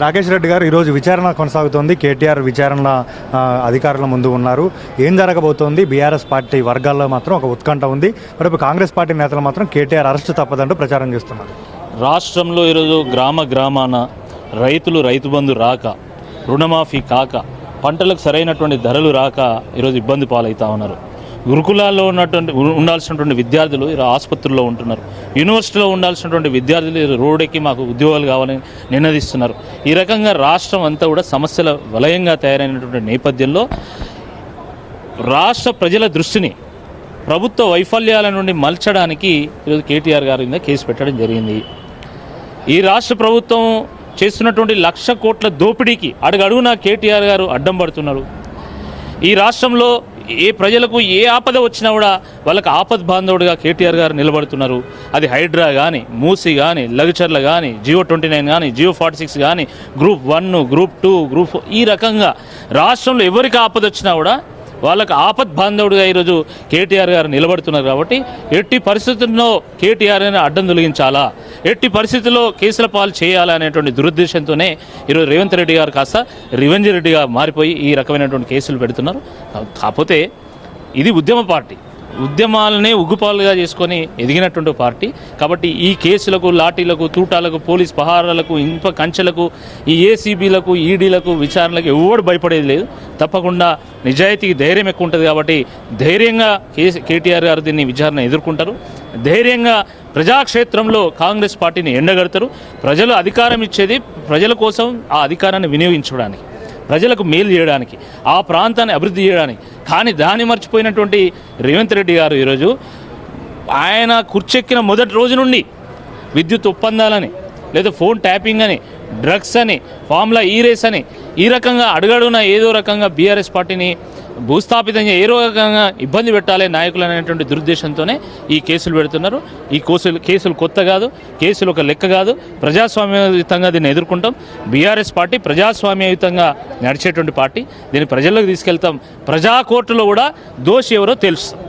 రాకేష్ రెడ్డి గారు ఈరోజు విచారణ కొనసాగుతోంది. కేటీఆర్ విచారణ అధికారుల ముందు ఉన్నారు. ఏం జరగబోతోంది? బీఆర్ఎస్ పార్టీ వర్గాల్లో మాత్రం ఒక ఉత్కంఠ ఉంది. మరి కాంగ్రెస్ పార్టీ నేతలు మాత్రం కేటీఆర్ అరెస్టు తప్పదంటూ ప్రచారం చేస్తున్నారు. రాష్ట్రంలో ఈరోజు గ్రామ గ్రామాన రైతులు రైతు బంధు రాక రుణమాఫీ కాక పంటలకు సరైనటువంటి ధరలు రాక ఈరోజు ఇబ్బంది పాలవుతా ఉన్నారు. గురుకులాల్లో ఉన్నటువంటి ఉండాల్సినటువంటి విద్యార్థులు ఈరోజు ఆసుపత్రుల్లో ఉంటున్నారు. యూనివర్సిటీలో ఉండాల్సినటువంటి విద్యార్థులు ఈరోజు రోడ్డెక్కి మాకు ఉద్యోగాలు కావాలని నినదిస్తున్నారు. ఈ రకంగా రాష్ట్రం అంతా కూడా సమస్యల వలయంగా తయారైనటువంటి నేపథ్యంలో రాష్ట్ర ప్రజల దృష్టిని ప్రభుత్వ వైఫల్యాల నుండి మలచడానికి ఈరోజు కేటీఆర్ గారి మీద కేసు పెట్టడం జరిగింది. ఈ రాష్ట్ర ప్రభుత్వం చేస్తున్నటువంటి లక్ష కోట్ల దోపిడీకి అడుగడుగున కేటీఆర్ గారు అడ్డం పడుతున్నారు. ఈ రాష్ట్రంలో ఏ ప్రజలకు ఏ ఆపద వచ్చినా కూడా వాళ్ళకి ఆపద్ బాంధవుడిగా కేటీఆర్ గారు నిలబడుతున్నారు. అది హైడ్రా కానీ మూసి కానీ లగ్చర్ల కానీ జియో ట్వంటీ నైన్ కానీ జియో ఫార్టీ సిక్స్ కానీ group one group two group ఈ రకంగా రాష్ట్రంలో ఎవరికి ఆపద వచ్చినా కూడా వాళ్ళకి ఆపద్ బాంధవుడిగా ఈరోజు కేటీఆర్ గారు నిలబడుతున్నారు కాబట్టి ఎట్టి పరిస్థితుల్లో కేటీఆర్ అని అడ్డం తొలగించాలా? ఎట్టి పరిస్థితుల్లో కేసుల పాలు చేయాలనేటువంటి దురుద్దేశంతోనే ఈరోజు రేవంత్ రెడ్డి గారు కాస్త రివెంజ్ రెడ్డిగా మారిపోయి ఈ రకమైనటువంటి కేసులు పెడుతున్నారు. కాకపోతే ఇది ఉద్యమ పార్టీ. ఉద్యమాలనే ఉగ్గుపాలుగా చేసుకొని ఎదిగినటువంటి పార్టీ. కాబట్టి ఈ కేసులకు లాఠీలకు తూటాలకు పోలీస్ పహారాలకు ఇనుప కంచెలకు ఈ ఏసీబీలకు ఈడీలకు విచారణలకు ఎవడు భయపడేది లేదు. తప్పకుండా నిజాయితీకి ధైర్యం ఎక్కువ ఉంటుంది కాబట్టి ధైర్యంగా కేటీఆర్ గారు దీన్ని విచారణ ఎదుర్కొంటారు. ధైర్యంగా ప్రజాక్షేత్రంలో కాంగ్రెస్ పార్టీని ఎండగడతారు. ప్రజలు అధికారం ఇచ్చేది ప్రజల కోసం ఆ అధికారాన్ని వినియోగించడానికి. ప్రజలకు మేలు చేయడానికి ఆ ప్రాంతాన్ని అభివృద్ధి చేయడానికి. కానీ దాన్ని మర్చిపోయినటువంటి రేవంత్ రెడ్డి గారు ఈరోజు ఆయన కుర్చెక్కిన మొదటి రోజు నుండి విద్యుత్ ఒప్పందాలని లేదా ఫోన్ ట్యాపింగ్ అని డ్రగ్స్ అని ఫార్ములా ఈ రేస్ అని ఈ రకంగా అడుగడుగున ఏదో రకంగా బీఆర్ఎస్ పార్టీని భూస్థాపితంగా ఏ రకంగా ఇబ్బంది పెట్టాలి నాయకులు అనేటువంటి దురుద్దేశంతోనే ఈ కేసులు పెడుతున్నారు. ఈ కేసులు కేసులు కొత్త కాదు కేసులు ఒక లెక్క కాదు. ప్రజాస్వామ్యయుతంగా దీన్ని ఎదుర్కొంటాం. బీఆర్ఎస్ పార్టీ ప్రజాస్వామ్యయుతంగా నడిచేటువంటి పార్టీ. దీన్ని ప్రజల్లోకి తీసుకెళ్తాం. ప్రజా కోర్టులో కూడా దోషి ఎవరో తెలుస్తాం